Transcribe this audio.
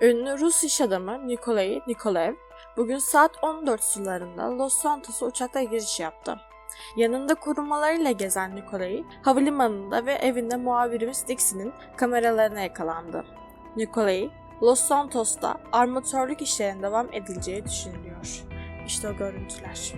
Ünlü Rus iş adamı Nikolay Nikolaev bugün saat 14 sularında Los Santos'a uçakla giriş yaptı. Yanında korumalarıyla gezen Nikolay, havalimanında ve evinde muhabirimiz Dixie'nin kameralarına yakalandı. Nikolay, Los Santos'ta armatörlük işlerine devam edileceği düşünülüyor. İşte o görüntüler.